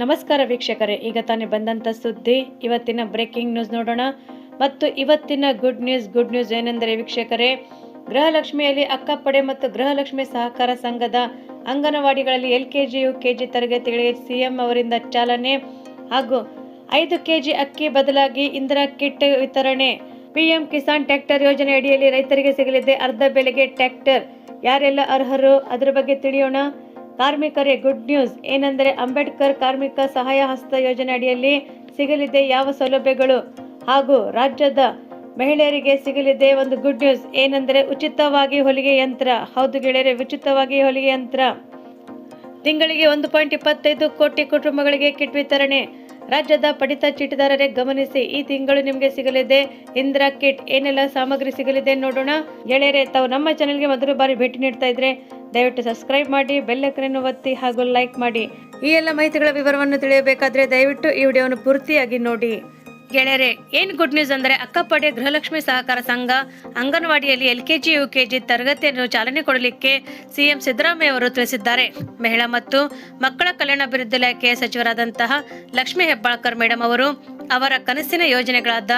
ನಮಸ್ಕಾರ ವೀಕ್ಷಕರೇ, ಈಗ ತಾನೇ ಬಂದಂಥ ಸುದ್ದಿ. ಇವತ್ತಿನ ಬ್ರೇಕಿಂಗ್ ನ್ಯೂಸ್ ನೋಡೋಣ. ಮತ್ತು ಇವತ್ತಿನ ಗುಡ್ ನ್ಯೂಸ್ ಗುಡ್ ನ್ಯೂಸ್ ಏನೆಂದರೆ ವೀಕ್ಷಕರೇ, ಗೃಹಲಕ್ಷ್ಮಿಯಲ್ಲಿ ಅಕ್ಕಪಡೆ ಮತ್ತು ಗೃಹಲಕ್ಷ್ಮಿ ಸಹಕಾರ ಸಂಘದ ಅಂಗನವಾಡಿಗಳಲ್ಲಿ L K G U K G ತರಗತಿಗಳಿಗೆ ಸಿಎಂ ಅವರಿಂದ ಚಾಲನೆ ಹಾಗೂ ಐದು ಕೆಜಿ ಅಕ್ಕಿ ಬದಲಾಗಿ ಇಂದಿರಾ ಕಿಟ್ ವಿತರಣೆ. ಪಿಎಂ ಕಿಸಾನ್ ಟ್ರ್ಯಾಕ್ಟರ್ ಯೋಜನೆ ಅಡಿಯಲ್ಲಿ ರೈತರಿಗೆ ಸಿಗಲಿದೆ. ಅರ್ಧ ಬೆಲೆಗೆ ಟ್ರ್ಯಾಕ್ಟರ್. ಯಾರೆಲ್ಲ ಅರ್ಹರು? ಅದರ ಬಗ್ಗೆ ತಿಳಿಯೋಣ. ಕಾರ್ಮಿಕರೇ ಗುಡ್ ನ್ಯೂಸ್ ಏನೆಂದರೆ ಅಂಬೇಡ್ಕರ್ ಕಾರ್ಮಿಕ ಸಹಾಯ ಹಸ್ತ ಯೋಜನೆ ಅಡಿಯಲ್ಲಿ ಸಿಗಲಿದೆ ಯಾವ ಸೌಲಭ್ಯಗಳು? ಹಾಗೂ ರಾಜ್ಯದ ಮಹಿಳೆಯರಿಗೆ ಸಿಗಲಿದೆ ಒಂದು ಗುಡ್ ನ್ಯೂಸ್ ಏನೆಂದರೆ ಉಚಿತವಾಗಿ ಹೊಲಿಗೆ ಯಂತ್ರ. ಹೌದು ಗೆಳೆಯರೆ, ಉಚಿತವಾಗಿ ಹೊಲಿಗೆ ಯಂತ್ರ. ತಿಂಗಳಿಗೆ ಒಂದು ಪಾಯಿಂಟ್ ಇಪ್ಪತ್ತೈದು ಕೋಟಿ ಕುಟುಂಬಗಳಿಗೆ ಕಿಟ್ ವಿತರಣೆ. ರಾಜ್ಯದ ಪಡಿತ ಚೀಟಿದಾರರೇ ಗಮನಿಸಿ, ಈ ತಿಂಗಳು ನಿಮಗೆ ಸಿಗಲಿದೆ. ಇಂದಿರಾ ಕಿಟ್, ಏನೆಲ್ಲ ಸಾಮಗ್ರಿ ಸಿಗಲಿದೆ ನೋಡೋಣ. ಗೆಳೆಯರೇ, ತಾವು ನಮ್ಮ ಚಾನೆಲ್ಗೆ ಮೊದಲು ಬಾರಿ ಭೇಟಿ ನೀಡ್ತಾ ಇದ್ರೆ ದಯವಿಟ್ಟು ಸಬ್ಸ್ಕ್ರೈಬ್ ಮಾಡಿ ಬೆಲ್ಲಕ್ಕನ್ನು ಒತ್ತಿ ಹಾಗೂ ಲೈಕ್ ಮಾಡಿ. ಈ ಎಲ್ಲ ಮಾಹಿತಿಗಳ ವಿವರವನ್ನು ತಿಳಿಯಬೇಕಾದ್ರೆ ದಯವಿಟ್ಟು ಈ ವಿಡಿಯೋವನ್ನು ಪೂರ್ತಿಯಾಗಿ ನೋಡಿ. ಗೆಳೆಯರೆ, ಏನ್ ಗುಡ್ ನ್ಯೂಸ್ ಅಂದರೆ ಅಕ್ಕಪಡೆ ಗೃಹಲಕ್ಷ್ಮಿ ಸಹಕಾರ ಸಂಘ ಅಂಗನವಾಡಿಯಲ್ಲಿ ಎಲ್ಕೆಜಿ, ಯುಕೆಜಿ ತರಗತಿಯನ್ನು ಚಾಲನೆ ಕೊಡಲಿಕ್ಕೆ ಸಿಎಂ ಸಿದ್ದರಾಮಯ್ಯ ಅವರು ತಿಳಿಸಿದ್ದಾರೆ. ಮಹಿಳಾ ಮತ್ತು ಮಕ್ಕಳ ಕಲ್ಯಾಣ ಅಭಿವೃದ್ಧಿ ಇಲಾಖೆಯ ಸಚಿವರಾದಂತಹ ಲಕ್ಷ್ಮಿ ಹೆಬ್ಬಾಳ್ಕರ್ ಮೇಡಮ್ ಅವರು ಅವರ ಕನಸಿನ ಯೋಜನೆಗಳಾದ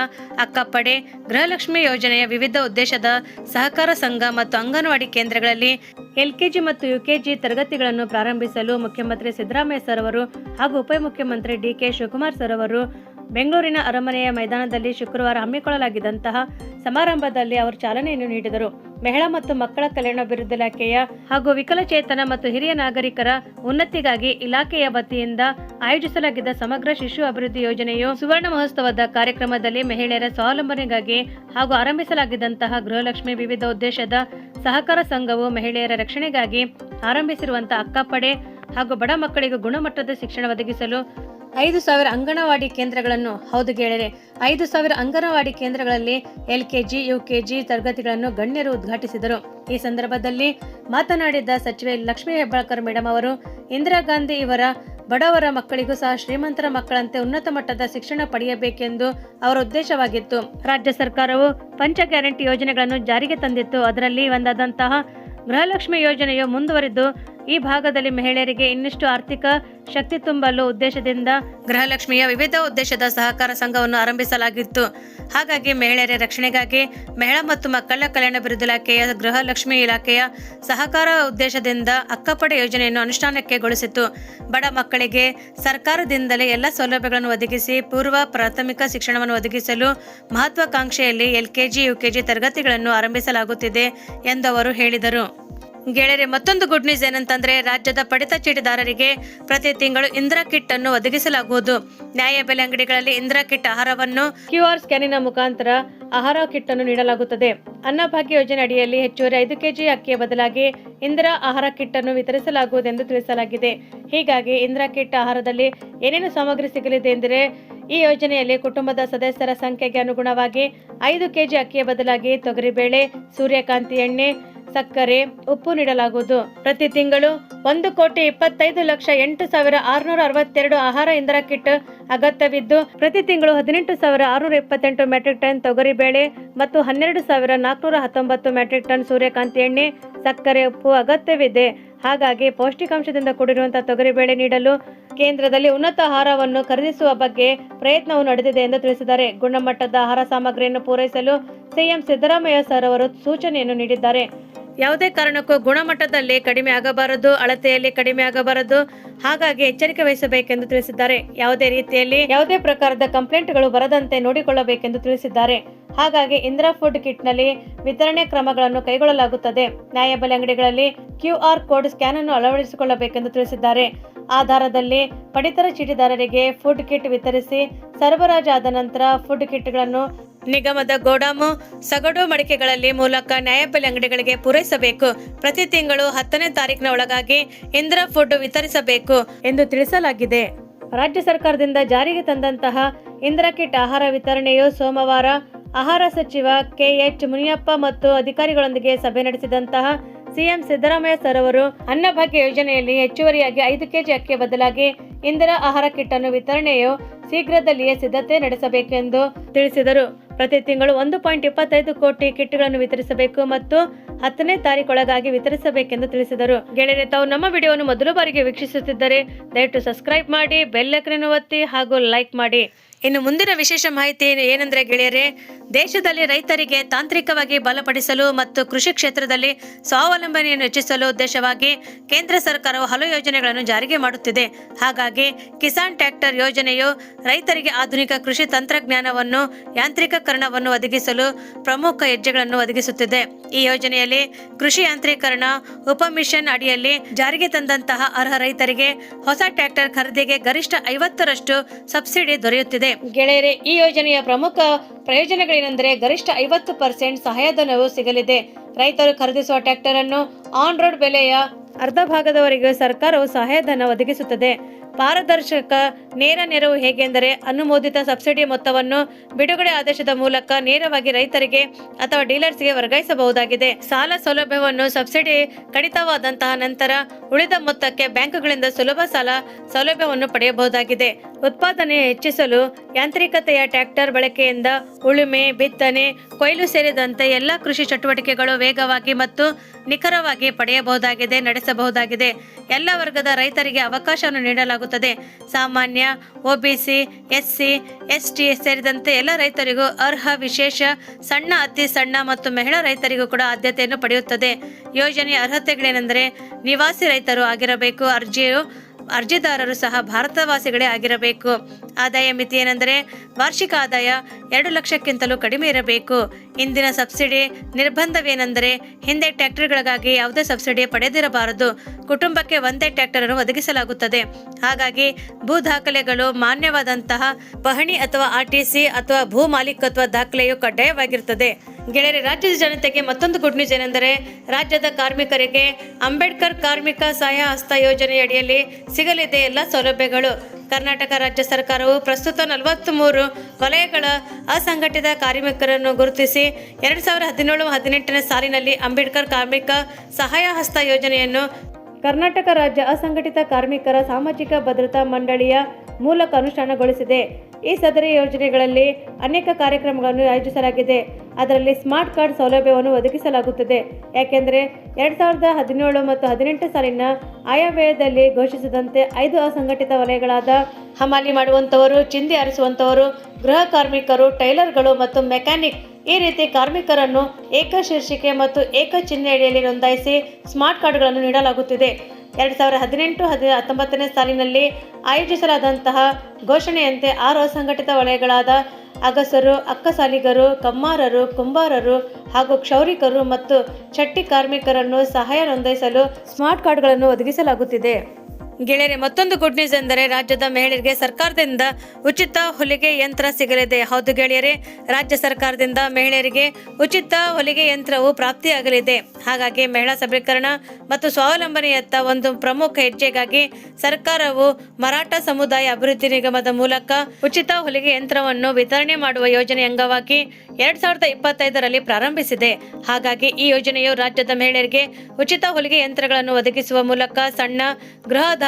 ಅಕ್ಕಪಡೆ ಗೃಹಲಕ್ಷ್ಮಿ ಯೋಜನೆಯ ವಿವಿಧ ಉದ್ದೇಶದ ಸಹಕಾರ ಸಂಘ ಮತ್ತು ಅಂಗನವಾಡಿ ಕೇಂದ್ರಗಳಲ್ಲಿ ಎಲ್ಕೆಜಿ ಮತ್ತು ಯುಕೆಜಿ ತರಗತಿಗಳನ್ನು ಪ್ರಾರಂಭಿಸಲು ಮುಖ್ಯಮಂತ್ರಿ ಸಿದ್ದರಾಮಯ್ಯ ಸರ್ ಅವರು ಹಾಗೂ ಉಪಮುಖ್ಯಮಂತ್ರಿ ಡಿಕೆ ಶಿವಕುಮಾರ್ ಸರ್ ಅವರು ಬೆಂಗಳೂರಿನ ಅರಮನೆಯ ಮೈದಾನದಲ್ಲಿ ಶುಕ್ರವಾರ ಹಮ್ಮಿಕೊಳ್ಳಲಾಗಿದ್ದಂತಹ ಸಮಾರಂಭದಲ್ಲಿ ಅವರು ಚಾಲನೆಯನ್ನು ನೀಡಿದರು. ಮಹಿಳಾ ಮತ್ತು ಮಕ್ಕಳ ಕಲ್ಯಾಣ ಅಭಿವೃದ್ಧಿ ಇಲಾಖೆಯ ಹಾಗೂ ವಿಕಲಚೇತನ ಮತ್ತು ಹಿರಿಯ ನಾಗರಿಕರ ಉನ್ನತಿಗಾಗಿ ಇಲಾಖೆಯ ವತಿಯಿಂದ ಆಯೋಜಿಸಲಾಗಿದ್ದ ಸಮಗ್ರ ಶಿಶು ಅಭಿವೃದ್ಧಿ ಯೋಜನೆಯು ಸುವರ್ಣ ಮಹೋತ್ಸವದ ಕಾರ್ಯಕ್ರಮದಲ್ಲಿ ಮಹಿಳೆಯರ ಸ್ವಾವಲಂಬನೆಗಾಗಿ ಹಾಗೂ ಆರಂಭಿಸಲಾಗಿದ್ದಂತಹ ಗೃಹಲಕ್ಷ್ಮಿ ವಿವಿಧ ಉದ್ದೇಶದ ಸಹಕಾರ ಸಂಘವು ಮಹಿಳೆಯರ ರಕ್ಷಣೆಗಾಗಿ ಆರಂಭಿಸಿರುವಂತಹ ಅಕ್ಕಪಡೆ ಹಾಗೂ ಬಡ ಮಕ್ಕಳಿಗೂ ಗುಣಮಟ್ಟದ ಶಿಕ್ಷಣ ಒದಗಿಸಲು ಐದು ಸಾವಿರ ಅಂಗನವಾಡಿ ಕೇಂದ್ರಗಳನ್ನು ಹೌದು ಗೆಳೆಯರೆ, ಐದು ಸಾವಿರ ಅಂಗನವಾಡಿ ಕೇಂದ್ರಗಳಲ್ಲಿ ಎಲ್ಕೆಜಿ, ಯುಕೆಜಿ ತರಗತಿಗಳನ್ನು ಗಣ್ಯರು ಉದ್ಘಾಟಿಸಿದರು. ಈ ಸಂದರ್ಭದಲ್ಲಿ ಮಾತನಾಡಿದ ಸಚಿವೆ ಲಕ್ಷ್ಮೀ ಹೆಬ್ಬಾಳ್ಕರ್ ಮೇಡಮ್ ಅವರು, ಇಂದಿರಾ ಗಾಂಧಿ ಇವರ ಬಡವರ ಮಕ್ಕಳಿಗೂ ಸಹ ಶ್ರೀಮಂತರ ಮಕ್ಕಳಂತೆ ಉನ್ನತ ಮಟ್ಟದ ಶಿಕ್ಷಣ ಪಡೆಯಬೇಕೆಂದು ಅವರ ಉದ್ದೇಶವಾಗಿತ್ತು. ರಾಜ್ಯ ಸರ್ಕಾರವು ಪಂಚ ಗ್ಯಾರಂಟಿ ಯೋಜನೆಗಳನ್ನು ಜಾರಿಗೆ ತಂದಿತ್ತು. ಅದರಲ್ಲಿ ಒಂದಾದಂತಹ ಗೃಹಲಕ್ಷ್ಮಿ ಯೋಜನೆಯು ಮುಂದುವರಿದು ಈ ಭಾಗದಲ್ಲಿ ಮಹಿಳೆಯರಿಗೆ ಇನ್ನಷ್ಟು ಆರ್ಥಿಕ ಶಕ್ತಿ ತುಂಬಲು ಉದ್ದೇಶದಿಂದ ಗೃಹಲಕ್ಷ್ಮಿಯ ವಿವಿಧ ಉದ್ದೇಶದ ಸಹಕಾರ ಸಂಘವನ್ನು ಆರಂಭಿಸಲಾಗಿತ್ತು. ಹಾಗಾಗಿ ಮಹಿಳೆಯರ ರಕ್ಷಣೆಗಾಗಿ ಮಹಿಳಾ ಮತ್ತು ಮಕ್ಕಳ ಕಲ್ಯಾಣ ಅಭಿವೃದ್ಧಿ ಇಲಾಖೆಯ ಗೃಹಲಕ್ಷ್ಮಿ ಇಲಾಖೆಯ ಸಹಕಾರ ಉದ್ದೇಶದಿಂದ ಅಕ್ಕಪಡೆ ಯೋಜನೆಯನ್ನು ಅನುಷ್ಠಾನಕ್ಕೆಗೊಳಿಸಿತು ಬಡ ಮಕ್ಕಳಿಗೆ ಸರ್ಕಾರದಿಂದಲೇ ಎಲ್ಲ ಸೌಲಭ್ಯಗಳನ್ನು ಒದಗಿಸಿ ಪೂರ್ವ ಪ್ರಾಥಮಿಕ ಶಿಕ್ಷಣವನ್ನು ಒದಗಿಸಲು ಮಹತ್ವಾಕಾಂಕ್ಷೆಯಲ್ಲಿ ಎಲ್ಕೆಜಿ, ಯುಕೆಜಿ ತರಗತಿಗಳನ್ನು ಆರಂಭಿಸಲಾಗುತ್ತಿದೆ ಎಂದು ಅವರು ಹೇಳಿದರು. ಗೆಳೆಯರೆ, ಮತ್ತೊಂದು ಗುಡ್ ನ್ಯೂಸ್ ಏನಂತಂದ್ರೆ, ರಾಜ್ಯದ ಪಡಿತ ಚೀಟಿದಾರರಿಗೆ ಪ್ರತಿ ತಿಂಗಳು ಇಂದಿರಾ ಕಿಟ್ ಅನ್ನು ಒದಗಿಸಲಾಗುವುದು ನ್ಯಾಯಬೆಲೆ ಅಂಗಡಿಗಳಲ್ಲಿ ಇಂದಿರಾ ಕಿಟ್ ಆಹಾರವನ್ನು ಕ್ಯೂ ಆರ್ ಸ್ಕ್ಯಾನಿನ ಮುಖಾಂತರ ಆಹಾರ ಕಿಟ್ ಅನ್ನು ನೀಡಲಾಗುತ್ತದೆ. ಅನ್ನಭಾಗ್ಯ ಯೋಜನೆ ಅಡಿಯಲ್ಲಿ ಹೆಚ್ಚುವರಿ ಐದು ಕೆಜಿ ಅಕ್ಕಿಯ ಬದಲಾಗಿ ಇಂದಿರಾ ಆಹಾರ ಕಿಟ್ ಅನ್ನು ವಿತರಿಸಲಾಗುವುದೆಂದು ತಿಳಿಸಲಾಗಿದೆ. ಹೀಗಾಗಿ ಇಂದಿರಾ ಕಿಟ್ ಆಹಾರದಲ್ಲಿ ಏನೇನು ಸಾಮಗ್ರಿ ಸಿಗಲಿದೆ ಎಂದರೆ, ಈ ಯೋಜನೆಯಲ್ಲಿ ಕುಟುಂಬದ ಸದಸ್ಯರ ಸಂಖ್ಯೆಗೆ ಅನುಗುಣವಾಗಿ ಐದು ಕೆಜಿ ಅಕ್ಕಿಯ ಬದಲಾಗಿ ತೊಗರಿಬೇಳೆ, ಸೂರ್ಯಕಾಂತಿ ಎಣ್ಣೆ ಸಕ್ಕರೆ, ಉಪ್ಪು ನೀಡಲಾಗುವುದು. ಪ್ರತಿ ತಿಂಗಳು ಒಂದು ಕೋಟಿ ಇಪ್ಪತ್ತೈದು ಲಕ್ಷ ಎಂಟು ಸಾವಿರ ಆರುನೂರ ಅರವತ್ತೆರಡು ಆಹಾರ ಇಂಧನ ಕಿಟ್ ಅಗತ್ಯವಿದ್ದು, ಪ್ರತಿ ತಿಂಗಳು ಹದಿನೆಂಟು ಸಾವಿರ ಆರುನೂರ ಇಪ್ಪತ್ತೆಂಟು ಮೆಟ್ರಿಕ್ ಟನ್ ತೊಗರಿಬೇಳೆ ಮತ್ತು ಹನ್ನೆರಡು ಸಾವಿರ ನಾಲ್ಕುನೂರ ಹತ್ತೊಂಬತ್ತು ಮೆಟ್ರಿಕ್ ಟನ್ ಸೂರ್ಯಕಾಂತಿ ಎಣ್ಣೆ, ಸಕ್ಕರೆ, ಉಪ್ಪು ಅಗತ್ಯವಿದೆ. ಹಾಗಾಗಿ ಪೌಷ್ಟಿಕಾಂಶದಿಂದ ಕೂಡಿರುವಂತಹ ತೊಗರಿಬೇಳೆ ನೀಡಲು ಕೇಂದ್ರದಲ್ಲಿ ಉನ್ನತ ಆಹಾರವನ್ನು ಖರೀದಿಸುವ ಬಗ್ಗೆ ಪ್ರಯತ್ನವು ನಡೆದಿದೆ ಎಂದು ತಿಳಿಸಿದ್ದಾರೆ. ಗುಣಮಟ್ಟದ ಆಹಾರ ಸಾಮಗ್ರಿಯನ್ನು ಪೂರೈಸಲು ಸಿಎಂ ಸಿದ್ದರಾಮಯ್ಯ ಸರ್ ಅವರು ಸೂಚನೆಯನ್ನು ನೀಡಿದ್ದಾರೆ. ಯಾವುದೇ ಕಾರಣಕ್ಕೂ ಗುಣಮಟ್ಟದಲ್ಲಿ ಕಡಿಮೆ ಆಗಬಾರದು, ಅಳತೆಯಲ್ಲಿ ಕಡಿಮೆ ಆಗಬಾರದು. ಹಾಗಾಗಿ ಎಚ್ಚರಿಕೆ ವಹಿಸಬೇಕೆಂದು ತಿಳಿಸಿದ್ದಾರೆ. ಯಾವುದೇ ರೀತಿಯಲ್ಲಿ ಯಾವುದೇ ಪ್ರಕಾರದ ಕಂಪ್ಲೇಂಟ್ಗಳು ಬರದಂತೆ ನೋಡಿಕೊಳ್ಳಬೇಕೆಂದು ತಿಳಿಸಿದ್ದಾರೆ. ಹಾಗಾಗಿ ಇಂದಿರಾ ಫುಡ್ ಕಿಟ್ನಲ್ಲಿ ವಿತರಣೆ ಕ್ರಮಗಳನ್ನು ಕೈಗೊಳ್ಳಲಾಗುತ್ತದೆ. ನ್ಯಾಯಬೆಲೆ ಅಂಗಡಿಗಳಲ್ಲಿ ಕ್ಯೂ ಆರ್ ಕೋಡ್ ಸ್ಕ್ಯಾನ್ ಅನ್ನು ಅಳವಡಿಸಿಕೊಳ್ಳಬೇಕೆಂದು ತಿಳಿಸಿದ್ದಾರೆ. ಆಧಾರದಲ್ಲಿ ಪಡಿತರ ಚೀಟಿದಾರರಿಗೆ ಫುಡ್ ಕಿಟ್ ವಿತರಿಸಿ ಸರಬರಾಜಾದ ನಂತರ ಫುಡ್ ಕಿಟ್ಗಳನ್ನು ನಿಗಮದ ಗೋಡಾಮು ಸಗಡು ಮಡಿಕೆಗಳಲ್ಲಿ ಮೂಲಕ ನ್ಯಾಯಬೆಲೆ ಅಂಗಡಿಗಳಿಗೆ ಪೂರೈಸಬೇಕು. ಪ್ರತಿ ತಿಂಗಳು ಹತ್ತನೇ ತಾರೀಕಿನ ಒಳಗಾಗಿ ಇಂದಿರಾ ಫುಡ್ ವಿತರಿಸಬೇಕು ಎಂದು ತಿಳಿಸಲಾಗಿದೆ. ರಾಜ್ಯ ಸರ್ಕಾರದಿಂದ ಜಾರಿಗೆ ತಂದಂತಹ ಇಂದಿರಾ ಕಿಟ್ ಆಹಾರ ವಿತರಣೆಯು ಸೋಮವಾರ ಆಹಾರ ಸಚಿವ ಕೆಎಚ್ ಮುನಿಯಪ್ಪ ಮತ್ತು ಅಧಿಕಾರಿಗಳೊಂದಿಗೆ ಸಭೆ ನಡೆಸಿದಂತಹ ಸಿಎಂ ಸಿದ್ದರಾಮಯ್ಯ ಸರ್ ಅವರು ಅನ್ನಭಾಗ್ಯ ಯೋಜನೆಯಲ್ಲಿ ಹೆಚ್ಚುವರಿಯಾಗಿ ಐದು ಕೆಜಿ ಅಕ್ಕಿಯ ಬದಲಾಗಿ ಇಂದಿರಾ ಆಹಾರ ಕಿಟ್ ಅನ್ನು ವಿತರಣೆಯು ಶೀಘ್ರದಲ್ಲಿಯೇ ಸಿದ್ಧತೆ ನಡೆಸಬೇಕೆಂದು ತಿಳಿಸಿದರು. ಪ್ರತಿ ತಿಂಗಳು ಒಂದು ಪಾಯಿಂಟ್ ಇಪ್ಪತ್ತೈದು ಕೋಟಿ ಕಿಟ್ಗಳನ್ನು ವಿತರಿಸಬೇಕು ಮತ್ತು ಹತ್ತನೇ ತಾರೀಕೊಳಗಾಗಿ ವಿತರಿಸಬೇಕೆಂದು ತಿಳಿಸಿದರು. ಗೆಳೆಯರೆ, ತಾವು ನಮ್ಮ ವಿಡಿಯೋವನ್ನು ಮೊದಲ ಬಾರಿಗೆ ವೀಕ್ಷಿಸುತ್ತಿದ್ದರೆ ದಯವಿಟ್ಟು ಸಬ್ಸ್ಕ್ರೈಬ್ ಮಾಡಿ, ಬೆಲ್ ಐಕನ್ ಒತ್ತಿ ಹಾಗೂ ಲೈಕ್ ಮಾಡಿ. ಇನ್ನು ಮುಂದಿನ ವಿಶೇಷ ಮಾಹಿತಿ ಏನಂದ್ರೆ ಗೆಳೆಯರೆ, ದೇಶದಲ್ಲಿ ರೈತರಿಗೆ ತಾಂತ್ರಿಕವಾಗಿ ಬಲಪಡಿಸಲು ಮತ್ತು ಕೃಷಿ ಕ್ಷೇತ್ರದಲ್ಲಿ ಸ್ವಾವಲಂಬನೆಯನ್ನು ಹೆಚ್ಚಿಸಲು ಉದ್ದೇಶವಾಗಿ ಕೇಂದ್ರ ಸರ್ಕಾರವು ಹಲವು ಯೋಜನೆಗಳನ್ನು ಜಾರಿಗೆ ಮಾಡುತ್ತಿದೆ. ಹಾಗಾಗಿ ಕಿಸಾನ್ ಟ್ರ್ಯಾಕ್ಟರ್ ಯೋಜನೆಯು ರೈತರಿಗೆ ಆಧುನಿಕ ಕೃಷಿ ತಂತ್ರಜ್ಞಾನವನ್ನು, ಯಾಂತ್ರಿಕೀಕರಣವನ್ನು ಒದಗಿಸಲು ಪ್ರಮುಖ ಹೆಜ್ಜೆಗಳನ್ನು ಒದಗಿಸುತ್ತಿದೆ. ಈ ಯೋಜನೆಯಲ್ಲಿ ಕೃಷಿ ಯಾಂತ್ರೀಕರಣ ಉಪಮಿಷನ್ ಅಡಿಯಲ್ಲಿ ಜಾರಿಗೆ ತಂದಂತಹ ಅರ್ಹ ರೈತರಿಗೆ ಹೊಸ ಟ್ರ್ಯಾಕ್ಟರ್ ಖರೀದಿಗೆ ಗರಿಷ್ಠ ಐವತ್ತರಷ್ಟು ಸಬ್ಸಿಡಿ ದೊರೆಯುತ್ತಿದೆ. ಗೆಳೆಯರೇ, ಈ ಯೋಜನೆಯ ಪ್ರಮುಖ ಪ್ರಯೋಜನಗಳೇನೆಂದರೆ ಗರಿಷ್ಠ ಐವತ್ತು ಪರ್ಸೆಂಟ್ ಸಹಾಯಧನವು ಸಿಗಲಿದೆ. ರೈತರು ಖರೀದಿಸುವ ಟ್ರ್ಯಾಕ್ಟರ್ ಅನ್ನು ಆನ್ ರೋಡ್ ಬೆಲೆಯ ಅರ್ಧ ಭಾಗದವರೆಗೆ ಸರ್ಕಾರವು ಸಹಾಯಧನ ಒದಗಿಸುತ್ತದೆ. ಪಾರದರ್ಶಕ ನೇರ ನೆರವು ಹೇಗೆಂದರೆ ಅನುಮೋದಿತ ಸಬ್ಸಿಡಿ ಮೊತ್ತವನ್ನು ಬಿಡುಗಡೆ ಆದೇಶದ ಮೂಲಕ ನೇರವಾಗಿ ರೈತರಿಗೆ ಅಥವಾ ಡೀಲರ್ಸ್ಗೆ ವರ್ಗಾಯಿಸಬಹುದಾಗಿದೆ. ಸಾಲ ಸೌಲಭ್ಯವನ್ನು ಸಬ್ಸಿಡಿ ಕಡಿತವಾದಂತಹ ನಂತರ ಉಳಿದ ಮೊತ್ತಕ್ಕೆ ಬ್ಯಾಂಕುಗಳಿಂದ ಸುಲಭ ಸಾಲ ಸೌಲಭ್ಯವನ್ನು ಪಡೆಯಬಹುದಾಗಿದೆ. ಉತ್ಪಾದನೆ ಹೆಚ್ಚಿಸಲು ಯಾಂತ್ರಿಕತೆಯ ಟ್ರ್ಯಾಕ್ಟರ್ ಬಳಕೆಯಿಂದ ಉಳುಮೆ, ಬಿತ್ತನೆ, ಕೊಯ್ಲು ಸೇರಿದಂತೆ ಎಲ್ಲ ಕೃಷಿ ಚಟುವಟಿಕೆಗಳು ವೇಗವಾಗಿ ಮತ್ತು ನಿಖರವಾಗಿ ಪಡೆಯಬಹುದಾಗಿದೆ, ನಡೆಸಬಹುದಾಗಿದೆ. ಎಲ್ಲ ವರ್ಗದ ರೈತರಿಗೆ ಅವಕಾಶವನ್ನು ನೀಡಲಾಗುತ್ತದೆ. ಸಾಮಾನ್ಯ ಒಬಿಸಿ ಎಸ್ಸಿ ಎಸ್ಟಿ ಸೇರಿದಂತೆ ಎಲ್ಲ ರೈತರಿಗೂ ಅರ್ಹ, ವಿಶೇಷ, ಸಣ್ಣ, ಅತಿ ಸಣ್ಣ ಮತ್ತು ಮಹಿಳಾ ರೈತರಿಗೂ ಕೂಡ ಆದ್ಯತೆಯನ್ನು ಪಡೆಯುತ್ತದೆ. ಯೋಜನೆಯ ಅರ್ಹತೆಗಳೇನೆಂದರೆ ನಿವಾಸಿ ರೈತರು ಆಗಿರಬೇಕು. ಅರ್ಜಿಯು ಅರ್ಜಿದಾರರು ಸಹ ಭಾರತವಾಸಿಗಳೇ ಆಗಿರಬೇಕು. ಆದಾಯ ಮಿತಿ ಏನೆಂದರೆ ವಾರ್ಷಿಕ ಆದಾಯ ಎರಡು ಲಕ್ಷಕ್ಕಿಂತಲೂ ಕಡಿಮೆ ಇರಬೇಕು. ಇಂದಿನ ಸಬ್ಸಿಡಿ ನಿರ್ಬಂಧವೇನೆಂದರೆ ಹಿಂದೆ ಟ್ಯಾಕ್ಟರ್ಗಳಿಗಾಗಿ ಯಾವುದೇ ಸಬ್ಸಿಡಿ ಪಡೆದಿರಬಾರದು. ಕುಟುಂಬಕ್ಕೆ ಒಂದೇ ಟ್ರ್ಯಾಕ್ಟರ್ ಅನ್ನು ಒದಗಿಸಲಾಗುತ್ತದೆ. ಹಾಗಾಗಿ ಭೂ ದಾಖಲೆಗಳು ಮಾನ್ಯವಾದಂತಹ ಪಹಣಿ ಅಥವಾ ಆರ್ಟಿಸಿ ಅಥವಾ ಭೂ ಮಾಲೀಕತ್ವ ದಾಖಲೆಯು ಕಡ್ಡಾಯವಾಗಿರುತ್ತದೆ. ಗೆಳೆಯರೆ, ರಾಜ್ಯದ ಜನತೆಗೆ ಮತ್ತೊಂದು ಗುಡ್ ನ್ಯೂಸ್ ಏನೆಂದರೆ, ರಾಜ್ಯದ ಕಾರ್ಮಿಕರಿಗೆ ಅಂಬೇಡ್ಕರ್ ಕಾರ್ಮಿಕ ಸಹಾಯ ಹಸ್ತ ಯೋಜನೆಯಡಿಯಲ್ಲಿ ಸಿಗಲಿದೆ ಎಲ್ಲ ಸೌಲಭ್ಯಗಳು. ಕರ್ನಾಟಕ ರಾಜ್ಯ ಸರ್ಕಾರವು ಪ್ರಸ್ತುತ ನಲವತ್ತ್ ಮೂರು ವಲಯಗಳ ಅಸಂಘಟಿತ ಕಾರ್ಮಿಕರನ್ನು ಗುರುತಿಸಿ, ಎರಡು ಸಾವಿರದ ಹದಿನೇಳು ಹದಿನೆಂಟನೇ ಸಾಲಿನಲ್ಲಿ ಅಂಬೇಡ್ಕರ್ ಕಾರ್ಮಿಕ ಸಹಾಯ ಹಸ್ತ ಯೋಜನೆಯನ್ನು ಕರ್ನಾಟಕ ರಾಜ್ಯ ಅಸಂಘಟಿತ ಕಾರ್ಮಿಕರ ಸಾಮಾಜಿಕ ಭದ್ರತಾ ಮಂಡಳಿಯ ಮೂಲಕ ಅನುಷ್ಠಾನಗೊಳಿಸಿದೆ. ಈ ಸದರಿ ಯೋಜನೆಗಳಲ್ಲಿ ಅನೇಕ ಕಾರ್ಯಕ್ರಮಗಳನ್ನು ಆಯೋಜಿಸಲಾಗಿದೆ. ಅದರಲ್ಲಿ ಸ್ಮಾರ್ಟ್ ಕಾರ್ಡ್ ಸೌಲಭ್ಯವನ್ನು ಒದಗಿಸಲಾಗುತ್ತದೆ. ಯಾಕೆಂದರೆ ಎರಡು ಸಾವಿರದ ಹದಿನೇಳು ಮತ್ತು ಹದಿನೆಂಟು ಸಾಲಿನ ಆಯವ್ಯಯದಲ್ಲಿ ಘೋಷಿಸಿದಂತೆ ಐದು ಅಸಂಘಟಿತ ವಲಯಗಳಾದ ಹಮಾಲಿ ಮಾಡುವಂಥವರು, ಚಿಂದಿ ಆರಿಸುವಂಥವರು ಗೃಹ ಕಾರ್ಮಿಕರು, ಟೈಲರ್ಗಳು ಮತ್ತು ಮೆಕ್ಯಾನಿಕ್ ಈ ರೀತಿ ಕಾರ್ಮಿಕರನ್ನು ಏಕ ಶೀರ್ಷಿಕೆ ಮತ್ತು ಏಕ ಚಿಹ್ನೆಯಡಿಯಲ್ಲಿ ನೋಂದಾಯಿಸಿ ಸ್ಮಾರ್ಟ್ ಕಾರ್ಡ್ಗಳನ್ನು ನೀಡಲಾಗುತ್ತಿದೆ. ಎರಡು ಸಾವಿರದ ಹದಿನೆಂಟು ಹದಿ ಹತ್ತೊಂಬತ್ತನೇ ಸಾಲಿನಲ್ಲಿ ಆಯೋಜಿಸಲಾದಂತಹ ಘೋಷಣೆಯಂತೆ ಆರು ಅಸಂಘಟಿತ ವಲಯಗಳಾದ ಅಗಸರು, ಅಕ್ಕಸಾಲಿಗರು, ಕಮ್ಮಾರರು, ಕುಂಬಾರರು ಹಾಗೂ ಕ್ಷೌರಿಕರು ಮತ್ತು ಚಟ್ಟಿ ಕಾರ್ಮಿಕರನ್ನು ಸಹಾಯ ನೋಂದಾಯಿಸಲು ಸ್ಮಾರ್ಟ್ ಕಾರ್ಡ್ಗಳನ್ನು ಒದಗಿಸಲಾಗುತ್ತಿದೆ. ಗೆಳೆಯರೆ, ಮತ್ತೊಂದು ಗುಡ್ ನ್ಯೂಸ್ ಎಂದರೆ ರಾಜ್ಯದ ಮಹಿಳೆಯರಿಗೆ ಸರ್ಕಾರದಿಂದ ಉಚಿತ ಹೊಲಿಗೆ ಯಂತ್ರ ಸಿಗಲಿದೆ. ಹೌದು ಗೆಳೆಯರೆ, ರಾಜ್ಯ ಸರ್ಕಾರದಿಂದ ಮಹಿಳೆಯರಿಗೆ ಉಚಿತ ಹೊಲಿಗೆ ಯಂತ್ರವು ಪ್ರಾಪ್ತಿಯಾಗಲಿದೆ. ಹಾಗಾಗಿ ಮಹಿಳಾ ಸಬಲೀಕರಣ ಮತ್ತು ಸ್ವಾವಲಂಬನೆಯತ್ತ ಒಂದು ಪ್ರಮುಖ ಹೆಜ್ಜೆಗಾಗಿ ಸರ್ಕಾರವು ಮರಾಠ ಸಮುದಾಯ ಅಭಿವೃದ್ಧಿ ನಿಗಮದ ಮೂಲಕ ಉಚಿತ ಹೊಲಿಗೆ ಯಂತ್ರವನ್ನು ವಿತರಣೆ ಮಾಡುವ ಯೋಜನೆ ಅಂಗವಾಗಿ ಎರಡ್ ಸಾವಿರದ ಇಪ್ಪತ್ತೈದರಲ್ಲಿ ಪ್ರಾರಂಭಿಸಿದೆ. ಹಾಗಾಗಿ ಈ ಯೋಜನೆಯು ರಾಜ್ಯದ ಮಹಿಳೆಯರಿಗೆ ಉಚಿತ ಹೊಲಿಗೆ ಯಂತ್ರಗಳನ್ನು ಒದಗಿಸುವ ಮೂಲಕ ಸಣ್ಣ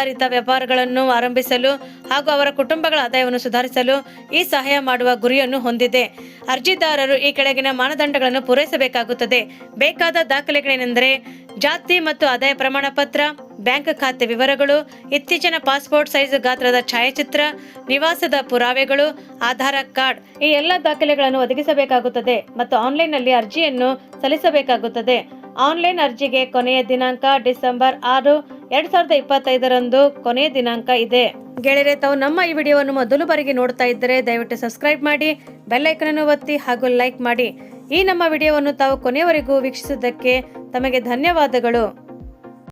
ಗೃಹಾಧಾರಿತ ವ್ಯಾಪಾರಗಳನ್ನು ಆರಂಭಿಸಲು ಹಾಗೂ ಅವರ ಕುಟುಂಬಗಳ ಆದಾಯವನ್ನು ಸುಧಾರಿಸಲು ಈ ಸಹಾಯ ಮಾಡುವ ಗುರಿಯನ್ನು ಹೊಂದಿದೆ. ಅರ್ಜಿದಾರರು ಈ ಕೆಳಗಿನ ಮಾನದಂಡಗಳನ್ನು ಪೂರೈಸಬೇಕಾಗುತ್ತದೆ. ಬೇಕಾದ ದಾಖಲೆಗಳೇನೆಂದರೆ ಜಾತಿ ಮತ್ತು ಆದಾಯ ಪ್ರಮಾಣ ಪತ್ರ ಬ್ಯಾಂಕ್ ಖಾತೆ ವಿವರಗಳು, ಇತ್ತೀಚಿನ ಪಾಸ್ಪೋರ್ಟ್ ಸೈಜ್ ಗಾತ್ರದ ಛಾಯಾಚಿತ್ರ, ನಿವಾಸದ ಪುರಾವೆಗಳು, ಆಧಾರ್ ಕಾರ್ಡ್ ಈ ಎಲ್ಲ ದಾಖಲೆಗಳನ್ನು ಒದಗಿಸಬೇಕಾಗುತ್ತದೆ ಮತ್ತು ಆನ್ಲೈನ್ನಲ್ಲಿ ಅರ್ಜಿಯನ್ನು ಸಲ್ಲಿಸಬೇಕಾಗುತ್ತದೆ. ಆನ್ಲೈನ್ ಅರ್ಜಿಗೆ ಕೊನೆಯ ದಿನಾಂಕ ಡಿಸೆಂಬರ್ ಆರು ಎರಡ್ ಸಾವಿರದ ಇಪ್ಪತ್ತೈದರಂದು ಕೊನೆಯ ದಿನಾಂಕ ಇದೆ. ಗೆಳೆಯರೆ, ತಾವು ನಮ್ಮ ಈ ವಿಡಿಯೋವನ್ನು ಮೊದಲು ಬಾರಿಗೆ ನೋಡ್ತಾ ಇದ್ದರೆ ದಯವಿಟ್ಟು ಸಬ್ಸ್ಕ್ರೈಬ್ ಮಾಡಿ, ಬೆಲ್ ಅನ್ನು ಒತ್ತಿ ಹಾಗೂ ಲೈಕ್ ಮಾಡಿ. ಈ ನಮ್ಮ ವಿಡಿಯೋವನ್ನು ತಾವು ಕೊನೆಯವರೆಗೂ ವೀಕ್ಷಿಸಿದ್ದಕ್ಕೆ ತಮಗೆ ಧನ್ಯವಾದಗಳು.